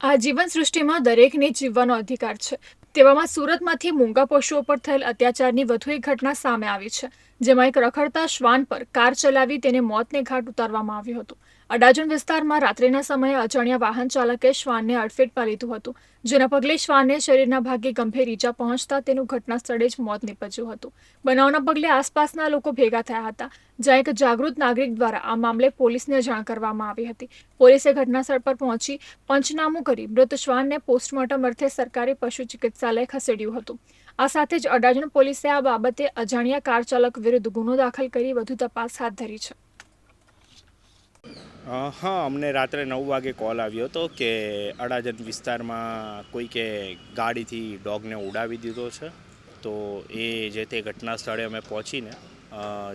આ જીવન સૃષ્ટિમાં દરેકને જીવવાનો અધિકાર છે. તેવામાં સુરતમાંથી મૂંગા પશુઓ પર થયેલ અત્યાચારની વધુ એક ઘટના સામે આવી છે. જેમાં એક રખડતા શ્વાન પર કાર ચલાવી તેને મોતને ઘાટ ઉતારવામાં આવ્યું હતું. અડાજણ વિસ્તારમાં રાત્રિના સમયે અજાણ્યા વાહન ચાલકે શ્વાનને અડફેટમાં લીધું હતું, જેના પગલે શ્વાનને શરીરના ભાગે ગંભીર ઈજા પહોંચતા તેનું ઘટના સ્થળે જ મોત નીપજ્યું હતું. બનાવના પગલે આસપાસના લોકો ભેગા થયા હતા, જ્યાં એક જાગૃત નાગરિક દ્વારા આ મામલે પોલીસને જાણ કરવામાં આવી હતી. પોલીસે ઘટનાસ્થળ પર પહોંચી પંચનામું કરી મૃત શ્વાનને પોસ્ટમોર્ટમ અર્થે સરકારી પશુ ચિકિત્સાલય ખસેડ્યું હતું. આ સાથે જ અડાજણ પોલીસે આ બાબતે અજાણ્યા કાર ચાલક વિરુદ્ધ ગુનો દાખલ કરી વધુ તપાસ હાથ ધરી છે. હા, અમને રાત્રે નવ વાગે કોલ આવ્યો હતો કે અડાજણ વિસ્તારમાં કોઈકે ગાડીથી ડોગને ઉડાવી દીધો છે. તો એ જે તે ઘટના સ્થળે અમે પહોંચીને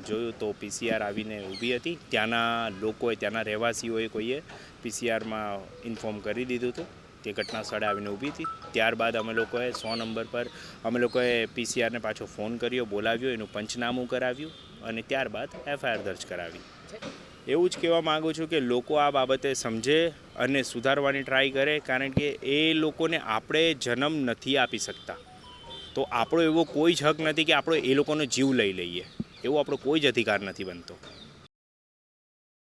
જોયું તો પીસીઆર આવીને ઊભી હતી. ત્યાંના લોકોએ, ત્યાંના રહેવાસીઓએ કોઈએ પીસીઆરમાં ઇન્ફોર્મ કરી દીધું હતું. તે ઘટના સ્થળે આવીને ઊભી હતી. ત્યારબાદ અમે લોકોએ સો નંબર પર અમે લોકોએ પીસીઆરને પાછો ફોન કર્યો, બોલાવ્યો, એનું પંચનામું કરાવ્યું અને ત્યારબાદ એફઆઈઆર દર્જ કરાવી. એવું જ કહેવા માગું છું કે લોકો આ બાબતે સમજે અને સુધારવાની ટ્રાય કરે, કારણ કે એ લોકોને આપણે જન્મ નથી આપી શકતા. તો આપણો એવો કોઈ જ હક નથી કે આપણો એ લોકોનો જીવ લઈ લઈએ. એવો આપણો કોઈ જ અધિકાર નથી બનતો.